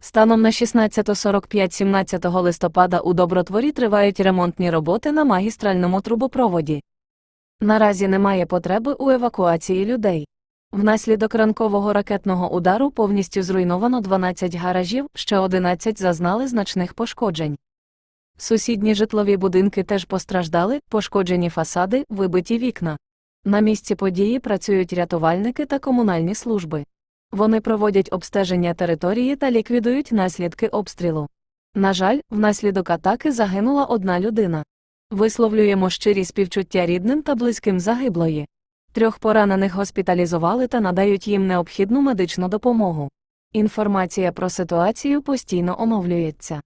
Станом на 16.45-17 листопада у Добротворі тривають ремонтні роботи на магістральному трубопроводі. Наразі немає потреби у евакуації людей. Внаслідок ранкового ракетного удару повністю зруйновано 12 гаражів, ще 11 зазнали значних пошкоджень. Сусідні житлові будинки теж постраждали, пошкоджені фасади, вибиті вікна. На місці події працюють рятувальники та комунальні служби. Вони проводять обстеження території та ліквідують наслідки обстрілу. На жаль, внаслідок атаки загинула одна людина. Висловлюємо щирі співчуття рідним та близьким загиблої. Трьох поранених госпіталізували та надають їм необхідну медичну допомогу. Інформація про ситуацію постійно оновлюється.